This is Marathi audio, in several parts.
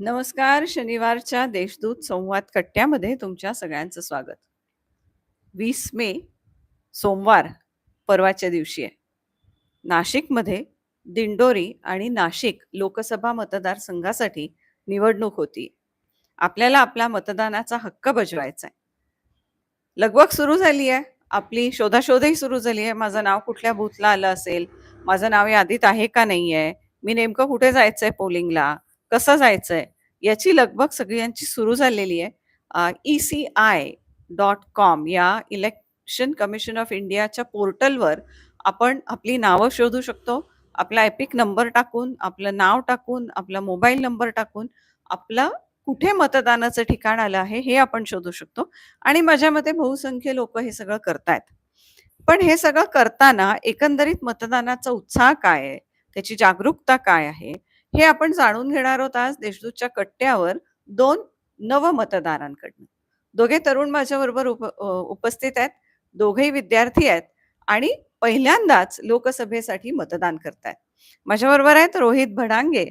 नमस्कार. शनिवारच्या देशदूत संवाद कट्ट्यामध्ये तुमच्या सगळ्यांचं स्वागत. वीस मे सोमवार परवाच्या दिवशी आहे. नाशिकमध्ये दिंडोरी आणि नाशिक लोकसभा मतदारसंघासाठी निवडणूक होती. आपल्याला आपला मतदानाचा हक्क बजवायचा आहे. लगबग सुरू झाली आहे. आपली शोधाशोधही सुरू झाली आहे. माझं नाव कुठल्या बूथला आलं असेल, माझं नाव यादीत आहे का नाही आहे, मी नेमकं कुठे जायचंय पोलिंगला, कसं जायचंय, याची लगबग सगळ्यांची सुरू झालेली आहे. E C I dot com या इलेक्शन कमिशन ऑफ इंडियाच्या पोर्टलवर आपण आपली नावं शोधू शकतो. आपला एपिक नंबर टाकून, आपलं नाव टाकून, आपला मोबाईल नंबर टाकून, आपलं कुठे मतदानाचं ठिकाण आलं आहे, हे आपण शोधू शकतो आणि माझ्या मते बहुसंख्य लोक हे सगळं करतायत. पण हे सगळं करताना एकंदरीत मतदानाचा उत्साह काय आहे, त्याची जागरूकता काय आहे, हे आपण जाणून घेणार आहोत आज देशदूतच्या कट्ट्यावर 2 नवमतदारांकडनं. दोघे तरुण माझ्याबरोबर उप उपस्थित आहेत. दोघेही विद्यार्थी आहेत आणि पहिल्यांदाच लोकसभेसाठी मतदान करतायत. माझ्याबरोबर आहेत रोहित भडांगे.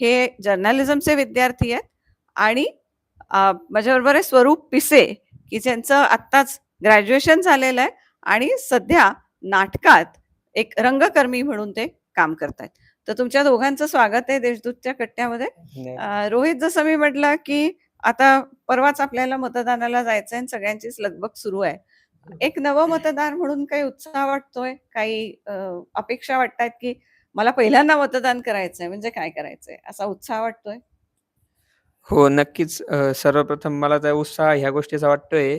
हे जर्नलिझमचे विद्यार्थी आहेत आणि माझ्याबरोबर आहे स्वरूप पिसे, की ज्यांचं आत्ताच ग्रॅज्युएशन झालेलं आहे आणि सध्या नाटकात एक रंगकर्मी म्हणून ते काम करतायत. तर तुमच्या दोघांचं स्वागत आहे देशदूतच्या कट्ट्यामध्ये. रोहित जसं मी म्हटलं, की आता परवाच आपल्याला मतदानाला जायचंय आणि सगळ्यांचीच लगबग सुरू आहे. एक नवमतदार म्हणून काही उत्साह वाटतोय? काही अपेक्षा वाटतायत, की मला पहिल्यांदा मतदान करायचंय म्हणजे काय करायचंय? असा उत्साह वाटतोय? हो, नक्कीच. अ, सर्वप्रथम मला त्या उत्साह ह्या गोष्टीचा वाटतोय,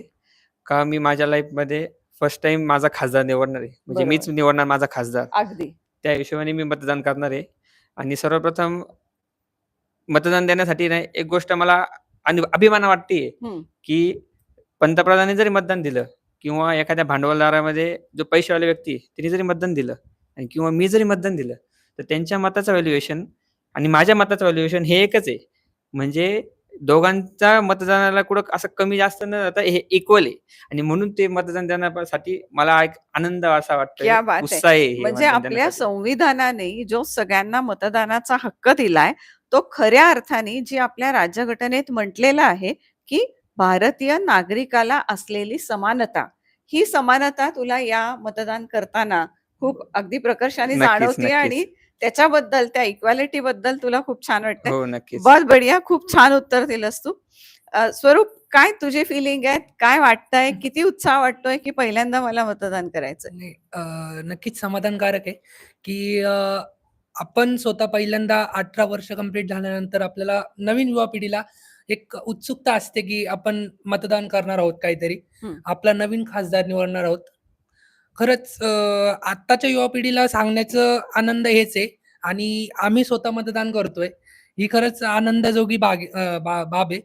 का मी माझ्या लाईफमध्ये फर्स्ट टाईम माझा खासदार निवडणार आहे. म्हणजे मीच. निवडणार माझा खासदार. अगदी. त्या हिशोबाने मी मतदान करणार आहे आणि सर्वप्रथम मतदान देण्यासाठी ना एक गोष्ट मला आणि अभिमान वाटतेय, हं. की पंतप्रधानांनी जरी मतदान दिलं किंवा एखाद्या भांडवलदारामध्ये जो पैसेवाला व्यक्ती आहे, त्यांनी जरी मतदान दिलं आणि किंवा मी जरी मतदान दिलं, तर त्यांच्या मताचं व्हॅल्युएशन आणि माझ्या मताचं व्हॅल्युएशन हे एकच आहे. म्हणजे दोघांच्या मतदानाला कुठं असं कमी जास्त न जाता हे इक्वल आहे आणि म्हणून ते मतदान देण्यासाठी मला एक आनंद असा वाटतोय, क्या बात! उत्साह आहे हे म्हणजे मतदान आपल्या देण्यासाठी. संविधानाने जो सगळ्यांना मतदानाचा हक्क दिलाय, तो खऱ्या अर्थाने जी आपल्या राज्यघटनेत म्हटलेलं आहे, की भारतीय नागरिकाला असलेली समानता. ही समानता तुला या मतदान करताना खूप अगदी प्रकर्षाने नक्कीच, जाणवतीये आणि नक्कीच. त्याच्याबद्दल त्या इक्वालिटी बद्दल तुला खूप छान वाटतंय. हो, नक्कीच. बहुत बढ़िया. खूप छान उत्तर दिलंस तू. अ, स्वरूप काय तुझी फिलिंग आहेत? काय वाटतंय? किती उत्साह वाटतोय, की पहिल्यांदा मला मतदान? नाही अ, नक्कीच समाधानकारक आहे, की अ, आपण स्वतः पहिल्यांदा 18 वर्ष कंप्लीट झाल्यानंतर आपल्याला नवीन युवा पिढीला एक उत्सुकता असते, की आपण मतदान करणार आहोत काहीतरी. आपला नवीन खासदार निवडणार आहोत. खरंच आत्ताच्या युवा पिढीला सांगण्याचं आनंद हेच आहे आणि आम्ही स्वतः मतदान करतोय. ही खरंच आनंदाजोगी बाग बाब आहे.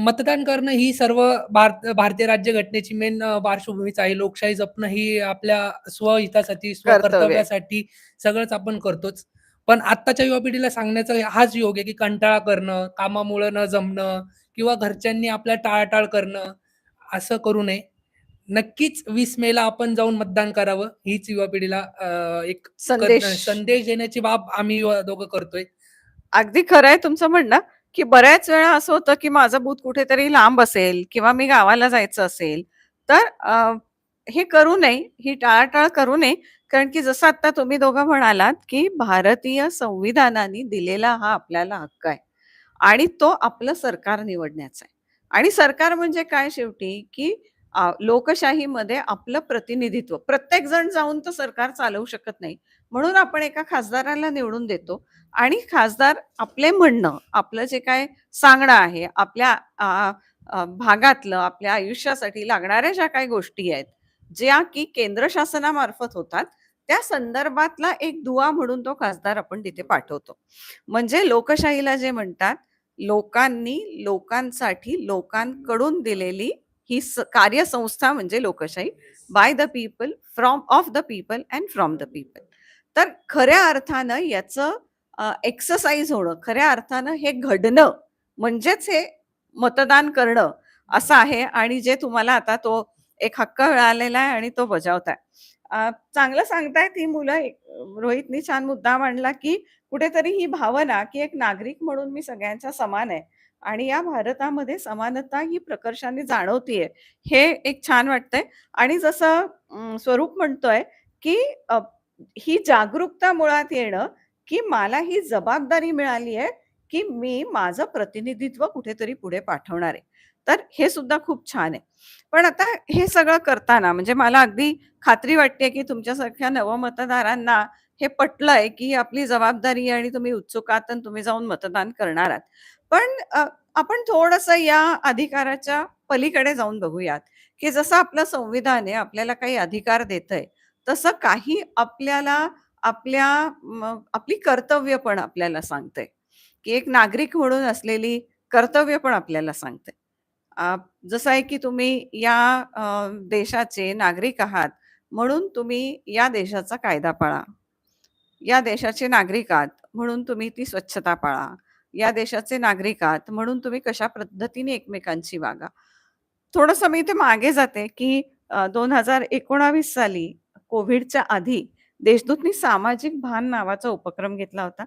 मतदान करणं ही सर्व भारत भारतीय राज्यघटनेची मेन अ, पार्श्वभूमीच आहे. लोकशाही जपणं ही आपल्या स्वहितासाठी. स्वकर्तव्यासाठी सगळंच आपण करतोच. पण आत्ताच्या युवा पिढीला सांगण्याचा हाच योग आहे, की कंटाळा करणं, कामामुळं न जमणं किंवा घरच्यांनी आपल्या टाळाटाळ करणं, असं करू नये. नक्कीच 20 मेला आपण जाऊन मतदान करावं, हीच युवा पिढीला एक संदेश. संदेश देण्याची बाब आम्ही दोघं करतोय. अगदी खरं आहे तुमचं म्हणणं, की बऱ्याच वेळा असं होतं, की माझं बूथ कुठेतरी लांब असेल किंवा मी गावाला जायचं असेल, तर हे करू नये, ही टाळाटाळ करू नये. कारण की जसं आता तुम्ही दोघं म्हणालात, की भारतीय संविधानाने दिलेला हा आपल्याला हक्क आहे आणि तो आपलं सरकार निवडण्याचा आहे. आणि सरकार म्हणजे काय शेवटी, की लोकशाहीमध्ये आपलं प्रतिनिधित्व. प्रत्येक जण जाऊन तर सरकार चालवू शकत नाही. म्हणून आपण एका खासदाराला निवडून देतो आणि खासदार आपले म्हणणं, आपलं जे काय सांगणं आहे, आपल्या भागातलं, आपल्या आयुष्यासाठी लागणाऱ्या ज्या काही गोष्टी आहेत, ज्या की केंद्र शासनामार्फत होतात, त्या संदर्भातला एक दुवा म्हणून तो खासदार आपण तिथे पाठवतो. म्हणजे लोकशाहीला जे म्हणतात, लोकांनी लोकांसाठी लोकांकडून दिलेली ही कार्यसंस्था म्हणजे लोकशाही. By the people, from of the people and from the people. तर खऱ्या अर्थानं याचं एक्सरसाइज होणं, खऱ्या अर्थानं हे घडणं म्हणजेच हे मतदान करणं असं आहे आणि जे तुम्हाला आता तो एक हक्क मिळालेला आहे आणि तो बजावताय. चांगलं सांगतायत ही मुलं. रोहितनी छान मुद्दा मांडला, की कुठेतरी ही भावना, की एक नागरिक म्हणून मी सगळ्यांच्या समान आहे आणि या भारतामध्ये समानता ही प्रकर्षाने जाणवतीये. हे एक छान वाटतंय आणि जसं स्वरूप म्हणतोय, की ही जागरूकता मुळात येणं, की मला ही जबाबदारी मिळाली आहे, की मी माझं प्रतिनिधित्व कुठेतरी पुढे पाठवणार आहे. तर हे सुद्धा खूप छान आहे. पण आता हे सगळं करताना म्हणजे मला अगदी खात्री वाटते, की तुमच्यासारख्या नवमतदारांना हे पटलंय, की आपली जबाबदारी आहे आणि तुम्ही उत्सुकात आणि तुम्ही जाऊन मतदान करणार आहात. पण आपण थोडंसं या अधिकाराच्या पलीकडे जाऊन बघूयात, की जसं आपलं संविधान आहे, आपल्याला काही अधिकार देतंय, तसं काही आपल्याला आपल्या आपली कर्तव्य पण आपल्याला सांगते की एक नागरिक म्हणून असलेली कर्तव्य पण आपल्याला सांगते. जसं आहे, की तुम्ही या देशाचे नागरिक आहात, म्हणून तुम्ही या देशाचा कायदा पाळा. या देशाचे नागरिक आहात, म्हणून तुम्ही ती स्वच्छता पाळा. या देशाचे नागरिक आहात, म्हणून तुम्ही कशा पद्धतीने एकमेकांशी वागा. थोडस मी इथे मागे जाते, की दोन हजार एकोणावीस साली कोविडच्या आधी देशदूतनी सामाजिक भान नावाचा उपक्रम घेतला होता.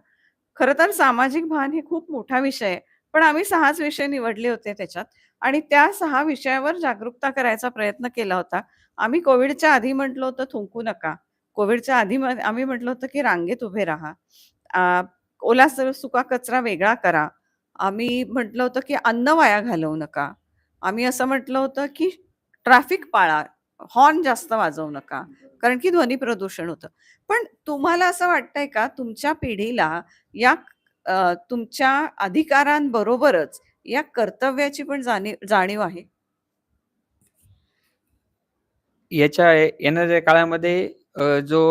खरं तर सामाजिक भान हे खूप मोठा विषय आहे. पण आम्ही सहाच विषय निवडले होते त्याच्यात आणि त्या सहा विषयावर जागरूकता करायचा प्रयत्न केला होता. आम्ही कोविडच्या आधी म्हटलं होतं थुंकू नका. कोविडच्या आधी आम्ही म्हटलं होतं, की रांगेत उभे राहा. ओला सुका कचरा वेगळा करा. आम्ही म्हटलं होतं, की अन्न वाया घालवू नका. आम्ही असं म्हटलं होतं, की ट्रॅफिक पाळा. हॉर्न जास्त वाजवू नका. कारण की ध्वनी प्रदूषण होतं. पण तुम्हाला असं वाटतंय का तुमच्या पिढीला या अ, तुमच्या अधिकारांबरोबरच या कर्तव्याची पण जाणीव जाणीव आहे? याच्या येणाऱ्या काळामध्ये अ, जो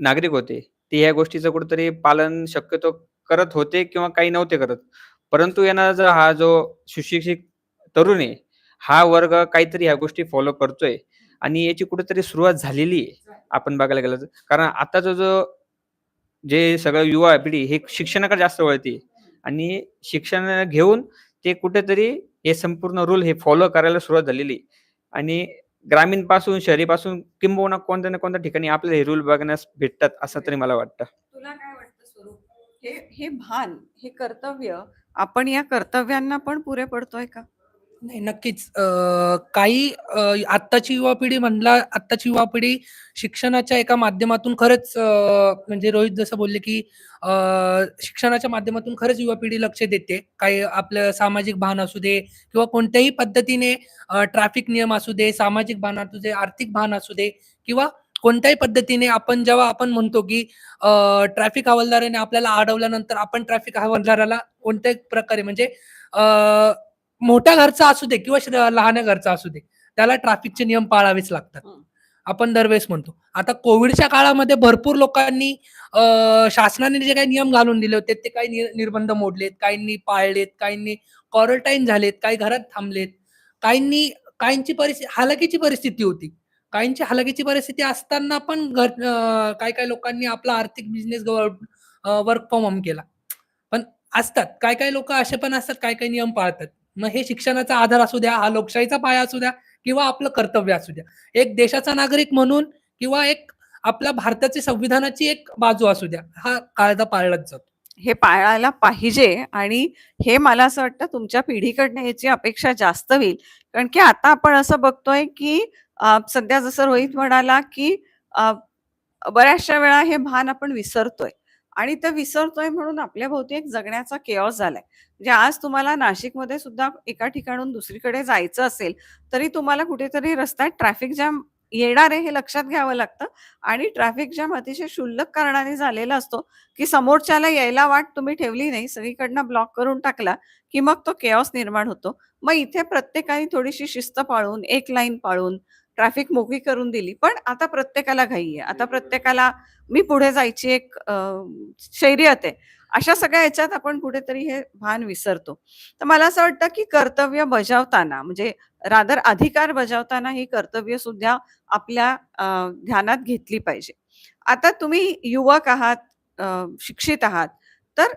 नागरिक होते, ते ह्या गोष्टीचं कुठेतरी पालन शक्यतो करत होते किंवा काही नव्हते करत. परंतु येणारा जो हा जो सुशिक्षित तरुण आहे, हा वर्ग काहीतरी ह्या गोष्टी फॉलो करतोय आणि याची कुठेतरी सुरुवात झालेली आहे, आपण बघायला गेलं तर. कारण आताचा जो जे सगळं युवा पिढी हे शिक्षणाकडे जास्त वळते आणि शिक्षण घेऊन ते कुठेतरी हे संपूर्ण रूल हे फॉलो करायला सुरुवात झालेली आणि ग्रामीणपासून शहरी शहरीपासून किंबहुना कोणत्या ना कोणत्या ठिकाणी आपल्याला हे रूल बघण्यास भेटतात, असं तरी मला वाटतं. तुला काय वाटतं स्वरूप? हे हे भान, हे कर्तव्य आपण या कर्तव्यांना पण पुरे पडतोय का? नाही, नक्कीच. काही आत्ताची युवा पिढी म्हणला आत्ताची युवा पिढी शिक्षणाच्या एका माध्यमातून खरंच म्हणजे रोहित जसं बोलले, की शिक्षणाच्या माध्यमातून खरंच युवा पिढी लक्ष देते. काही आपलं सामाजिक भान असू दे किंवा कोणत्याही पद्धतीने अ, ट्रॅफिक नियम असू दे, सामाजिक भान असू दे, आर्थिक भान असू दे किंवा कोणत्याही पद्धतीने आपण जेव्हा आपण म्हणतो, की अ, ट्रॅफिक हवालदाराने आपल्याला अडवल्यानंतर आपण ट्रॅफिक हवालदाराला कोणत्याही प्रकारे म्हणजे अ, मोठ्या घरचा असू दे किंवा श्र लहान्या घरचा असू दे, त्याला ट्रॅफिकचे नियम पाळावेच लागतात. आपण दरवेळेस म्हणतो. आता कोव्हिडच्या काळामध्ये भरपूर लोकांनी शासनाने जे काही नियम घालून दिले होते, ते काही निर्बंध मोडलेत, काहींनी पाळलेत, काहींनी क्वारंटाईन झालेत, काही घरात थांबलेत. काहींनी काहींची परिस्थिती हलाखीची परिस्थिती होती. काहींची हलाखीची परिस्थिती असताना पण घर अ, काही-काही लोकांनी आपला आर्थिक बिझनेस वर्क फ्रॉम होम केला. पण असतात. काही-काही लोकं असे पण असतात, काही-काही नियम पाळतात. मग हे शिक्षणाचा आधार असू द्या, हा लोकशाहीचा पाया असू द्या किंवा आपलं कर्तव्य असू द्या. एक देशाचा नागरिक म्हणून किंवा एक आपल्या भारताची संविधानाची एक बाजू असू द्या, हा कायदा पाळलाच जातो. हे पाळायला पाहिजे आणि हे मला असं वाटतं तुमच्या पिढीकडनं याची अपेक्षा जास्त होईल. कारण की आता आपण असं बघतोय, की सध्या जसं रोहित म्हणाला, की बऱ्याचशा वेळा हे भान आपण विसरतोय आणि ते विसरतोय म्हणून आपल्याभोवती एक जगण्याचा केओस झालाय. म्हणजे आज तुम्हाला नाशिकमध्ये सुद्धा एका ठिकाणाहून दुसरीकडे जायचं असेल, तरी तुम्हाला कुठेतरी रस्त्यात ट्रॅफिक जॅम येणार आहे हे लक्षात घ्यावं लागतं आणि ट्रॅफिक जॅम अतिशय क्षुल्लक कारणाने झालेला असतो, की समोरच्याला यायला वाट तुम्ही ठेवली नाही, सगळीकडनं ब्लॉक करून टाकला, की मग तो केओस निर्माण होतो. मग इथे प्रत्येकाने थोडीशी शिस्त पाळून, एक लाईन पाळून ट्रॅफिक मोकळी करून दिली. पण आता प्रत्येकाला घाई आहे. आता प्रत्येकाला मी पुढे जायची एक शर्यत आहे. अशा सगळ्या ह्याच्यात आपण कुठेतरी हे भान विसरतो. तर मला असं वाटतं, की कर्तव्य बजावताना म्हणजे रादर अधिकार बजावताना ही कर्तव्य सुद्धा आपल्या ध्यानात घेतली पाहिजे. आता तुम्ही युवक आहात, शिक्षित आहात, तर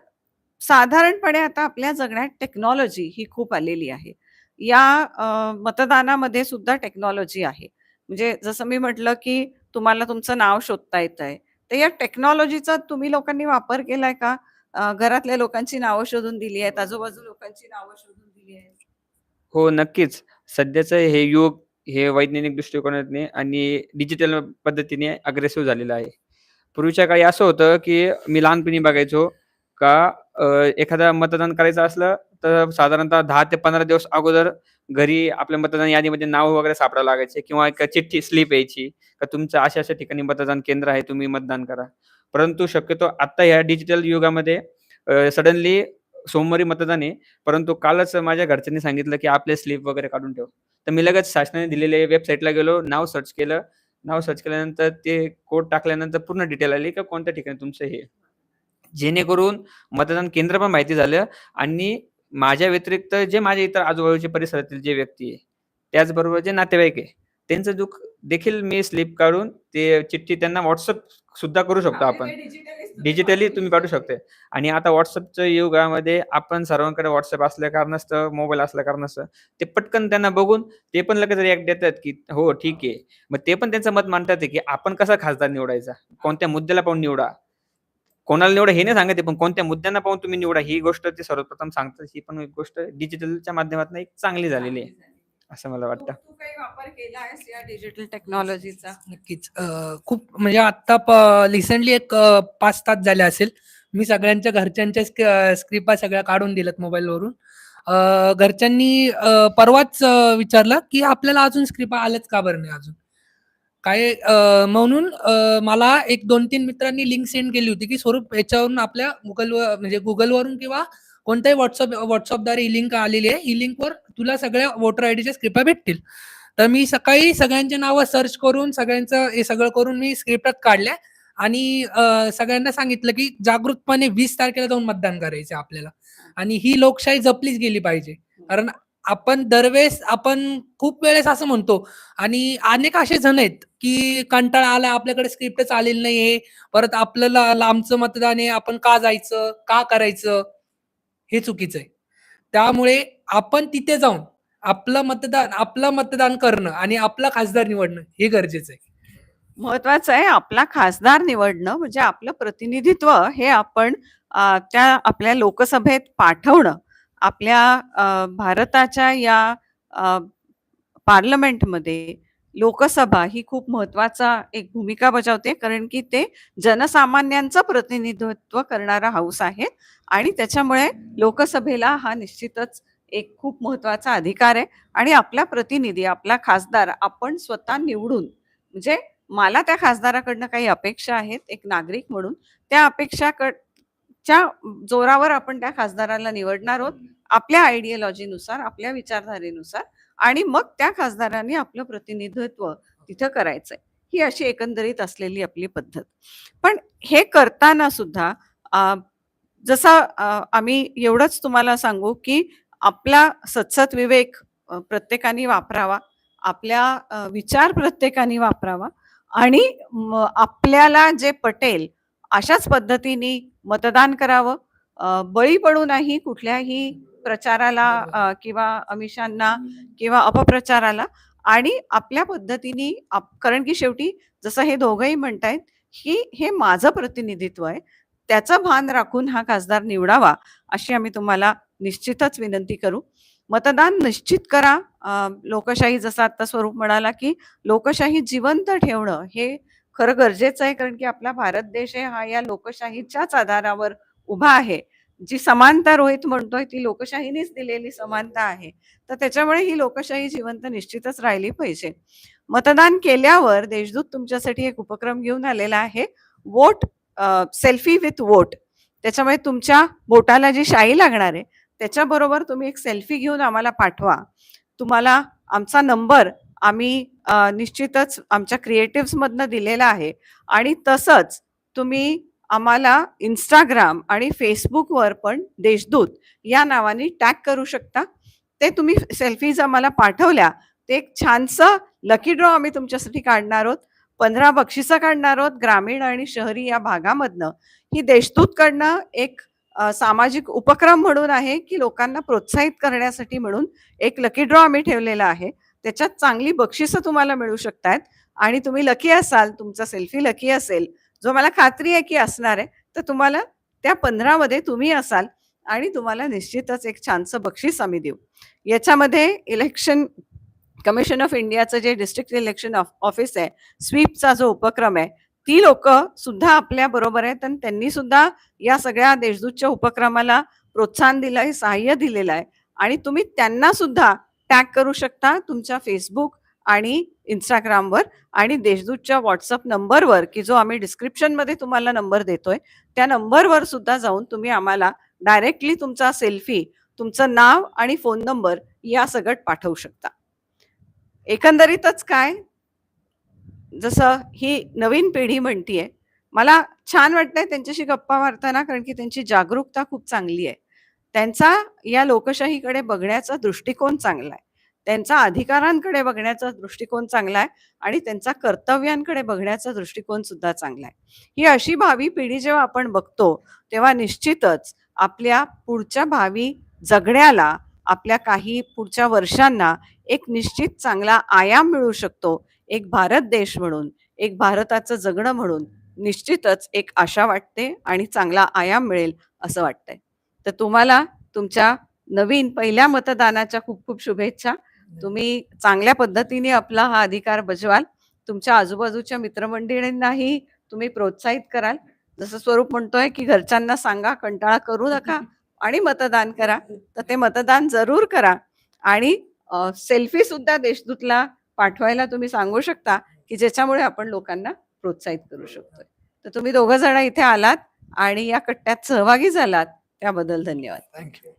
साधारणपणे आता आपल्या जगण्यात टेक्नॉलॉजी ही खूप आलेली आहे. या मतदानामध्ये सुद्धा टेक्नॉलॉजी आहे. म्हणजे जसं मी म्हटलं, की तुम्हाला तुमचं नाव शोधता येतंय. तर या टेक्नॉलॉजीचा तुम्ही लोकांनी वापर केलाय का? घरातल्या लोकांची नावं शोधून दिली आहेत, आजूबाजू लोकांची नावं शोधून दिली आहेत? हो, नक्कीच. सध्याचं हे युग हे वैज्ञानिक दृष्टिकोनाने आणि डिजिटल पद्धतीने अग्रेसिव्ह झालेलं आहे. पूर्वीच्या काळी असं होतं, की मी लहानपणी बघायचो का अ, मतदान करायचं असलं, तर साधारणतः दहा ते 15 दिवस अगोदर घरी आपल्या मतदान यादीमध्ये नाव वगैरे सापडायला लागायचे किंवा एक चिठ्ठी स्लिप यायची, का तुमचं अशा-अशा ठिकाणी मतदान केंद्र आहे, तुम्ही मतदान करा. परंतु शक्यतो आत्ता ह्या डिजिटल युगामध्ये सडनली सोमवारी मतदान आहे, परंतु कालच माझ्या घरच्यांनी सांगितलं, की आपले स्लिप वगैरे काढून ठेव. तर मी लगेच शासनाने दिलेल्या वेबसाईटला गेलो, नाव सर्च केलं. नाव सर्च केल्यानंतर ते कोड टाकल्यानंतर पूर्ण डिटेल आली, का कोणत्या ठिकाणी तुमचं हे जेणेकरून मतदान केंद्र पण माहिती झालं आणि माझ्या व्यतिरिक्त जे माझ्या इतर आजूबाजूच्या परिसरातील जे व्यक्ती आहे, त्याचबरोबर जे नातेवाईक आहे, त्यांचं दुःख देखील मी स्लिप काढून ते चिठ्ठी त्यांना WhatsApp सुद्धा करू शकतो आपण. डिजिटली तुम्ही पाठवू शकता आणि आता WhatsAppच्या युगामध्ये आपण सर्वांकडे WhatsApp असल्या कारणास्तव, मोबाईल असल्या कारणास्तव ते पटकन त्यांना बघून ते पण लगेच रिएक्ट देतात, की हो ठीक आहे. मग ते पण त्यांचं मत मांडतात आहे, की आपण कसा खासदार निवडायचा? कोणत्या मुद्द्याला पाहून निवडा? कोणाला निवडा हे नाही सांगत पण कोणत्या मुद्द्यांना पाहून तुम्ही निवडा ही गोष्ट ते सर्वप्रथम सांगतात. ही पण एक गोष्ट डिजिटलच्या माध्यमातून एक चांगली झालेली आहे, असं मला वाटतं. वापर केला आहेस या डिजिटल टेक्नॉलॉजीचा? नक्कीच. खूप म्हणजे आता रिसेंटली एक 5 तास झाले असेल. मी सगळ्यांच्या घरच्यांच्या स्क स्क्रिपा सगळ्या काढून दिल्यात मोबाईलवरून. अ, घरच्यांनी परवाच विचारलं, की आपल्याला अजून स्क्रिपा आल्याच का बरं नाही अजून? काय म्हणून मला एक 2-3 मित्रांनी लिंक सेंड केली होती, की स्वरूप याच्यावरून आपल्या गुगलवर म्हणजे गुगलवरून किंवा कोणत्याही व्हॉट्सअप व्हॉट्सअपद्वारे ही लिंक आलेली आहे. ही लिंकवर तुला सगळ्या वोटर आयडीच्या स्क्रिप्टा भेटतील. तर मी सकाळी सगळ्यांचे नावं सर्च करून सगळ्यांचं हे सगळं करून मी स्क्रिप्टात काढल्या आणि सगळ्यांना सांगितलं, की जागृतपणे वीस तारखेला जाऊन मतदान करायचं आपल्याला आणि ही लोकशाही जपलीच गेली पाहिजे. कारण आपण दरवेळेस आपण खूप वेळेस असं म्हणतो आणि अनेक असे जण आहेत, की कंटाळा आला आपल्याकडे स्क्रिप्टच आलेली नाहीये. परत आपल्याला लांबचं मतदान आहे, आपण का जायचं? का करायचं? हे चुकीचं आहे. त्यामुळे आपण तिथे जाऊन आपलं मतदान आपलं मतदान करणं आणि आपला खासदार निवडणं हे गरजेचं आहे. महत्वाचं आहे आपला खासदार निवडणं म्हणजे आपलं प्रतिनिधित्व हे आपण त्या आपल्या लोकसभेत पाठवणं. आपल्या भारताच्या या पार्लमेंटमध्ये लोकसभा ही खूप महत्त्वाचा एक भूमिका बजावते. कारण की ते जनसामान्यांचं प्रतिनिधित्व करणारा हाऊस आहे आणि त्याच्यामुळे लोकसभेला हा निश्चितच एक खूप महत्त्वाचा अधिकार आहे आणि आपला प्रतिनिधी, आपला खासदार आपण स्वतः निवडून म्हणजे मला त्या खासदाराकडनं काही अपेक्षा आहेत एक नागरिक म्हणून. त्या अपेक्षाकड च्या जोरावर आपण त्या खासदाराला निवडणार आहोत. आपल्या आयडिओलॉजीनुसार, आपल्या विचारधारेनुसार आणि मग त्या खासदाराने आपलं प्रतिनिधित्व तिथं करायचंय. ही अशी एकंदरीत असलेली आपली पद्धत. पण हे करताना सुद्धा जसं आम्ही एवढंच तुम्हाला सांगू, की आपला सदसद विवेक प्रत्येकाने वापरावा. आपल्या विचार प्रत्येकाने वापरावा आणि आपल्याला जे पटेल अशाच पद्धतीने मतदान करावं. बळी पडू नाही कुठल्याही प्रचाराला किंवा अमिषांना किंवा अपप्रचाराला आणि आपल्या पद्धतीने आप कारण की शेवटी जसं हे दोघंही म्हणतायत, की हे माझं प्रतिनिधित्व आहे. त्याचं भान राखून हा खासदार निवडावा, अशी आम्ही तुम्हाला निश्चितच विनंती करू. मतदान निश्चित करा. लोकशाही जसं आता स्वरूप म्हणाला, की लोकशाही जिवंत ठेवणं हे खरं गरजेचं आहे. कारण की आपला भारत देश आहे हा या लोकशाहीच्याच आधारावर उभा आहे. जी समानता रोहित म्हणतोय ती लोकशाहीनेच दिलेली समानता आहे. तर त्याच्यामुळे ही लोकशाही जिवंत निश्चितच राहिली पाहिजे. मतदान केल्यावर देशदूत तुमच्यासाठी एक उपक्रम घेऊन आलेला आहे. Vote selfie with vote. त्याच्यामुळे तुमच्या बोटाला जी शाई लागणार आहे, त्याच्याबरोबर तुम्ही एक सेल्फी घेऊन आम्हाला पाठवा. तुम्हाला आमचा नंबर आम्ही निश्चितच आमच्या क्रिएटिव्समधनं दिलेला आहे आणि तसंच तुम्ही आम्हाला इंस्टाग्राम आणि फेसबुकवर पण देशदूत या नावाने टॅग करू शकता. ते तुम्ही सेल्फीज आम्हाला पाठवल्या, ते एक छानसं लकी ड्रॉ आम्ही तुमच्यासाठी काढणार आहोत. 15 बक्षिसं काढणार आहोत ग्रामीण आणि शहरी या भागामधनं. ही देशदूतकडनं एक सामाजिक उपक्रम म्हणून आहे, की लोकांना प्रोत्साहित करण्यासाठी म्हणून एक लकी ड्रॉ आम्ही ठेवलेला आहे. त्याच्यात चांगली बक्षिसं तुम्हाला मिळू शकतात. आणि तुम्ही लकी असाल तुमचा सेल्फी लकी असेल जो मला खात्री आहे की असणार आहे तर तुम्हाला त्या पंधरामध्ये तुम्ही असाल आणि तुम्हाला निश्चितच एक छानसं बक्षीस आम्ही देऊ. याच्यामध्ये इलेक्शन कमिशन ऑफ इंडियाचं जे डिस्ट्रिक्ट इलेक्शन ऑफिस आहे स्वीपचा जो उपक्रम आहे ती लोक सुद्धा आपल्या बरोबर आहेत आणि त्यांनी सुद्धा या सगळ्या देशदूतच्या उपक्रमाला प्रोत्साहन दिलं आहे सहाय्य दिलेलं आहे. आणि तुम्ही त्यांना सुद्धा टॅग करू शकता तुमच्या फेसबुक आणि इंस्टाग्रामवर आणि देशदूतच्या व्हॉट्सअप नंबरवर की जो आम्ही डिस्क्रिप्शनमध्ये तुम्हाला नंबर देतोय त्या नंबरवर सुद्धा जाऊन तुम्ही आम्हाला डायरेक्टली तुमचा सेल्फी तुमचं नाव आणि फोन नंबर या सगट पाठवू शकता. एकंदरीतच काय? जसं ही नवीन पिढी म्हणतीये मला छान वाटतंय त्यांच्याशी गप्पा मारताना कारण की त्यांची जागरूकता खूप चांगली आहे. त्यांचा या लोकशाहीकडे बघण्याचा दृष्टिकोन चांगला आहे त्यांचा अधिकारांकडे बघण्याचा दृष्टिकोन चांगला आहे आणि त्यांचा कर्तव्यांकडे बघण्याचा दृष्टिकोन सुद्धा चांगला आहे ही अशी भावी पिढी जेव्हा आपण बघतो तेव्हा निश्चितच आपल्या पुढच्या भावी जगण्याला आपल्या काही पुढच्या वर्षांना एक निश्चित चांगला आयाम मिळू शकतो एक भारत देश म्हणून एक भारताचं जगणं म्हणून निश्चितच एक आशा वाटते आणि चांगला आयाम मिळेल असं वाटतंय. तर तुम्हाला तुमच्या नवीन पहिल्या मतदानाच्या खूप खूप शुभेच्छा. तुम्ही चांगल्या पद्धतीने आपला हा अधिकार बजवाल. तुमच्या आजूबाजूच्या मित्रमंडळींनाही तुम्ही प्रोत्साहित कराल. जसं स्वरूप म्हणतोय की घरच्यांना सांगा कंटाळा करू नका आणि मतदान करा. तर ते मतदान जरूर करा. आणि सेल्फी सुद्धा देशदूतला पाठवायला तुम्ही सांगू शकता की ज्याच्यामुळे आपण लोकांना प्रोत्साहित करू शकतोय. तर तुम्ही दोघं जण इथे आलात आणि या कट्ट्यात सहभागी झालात. त्याबद्दल धन्यवाद. थँक्यू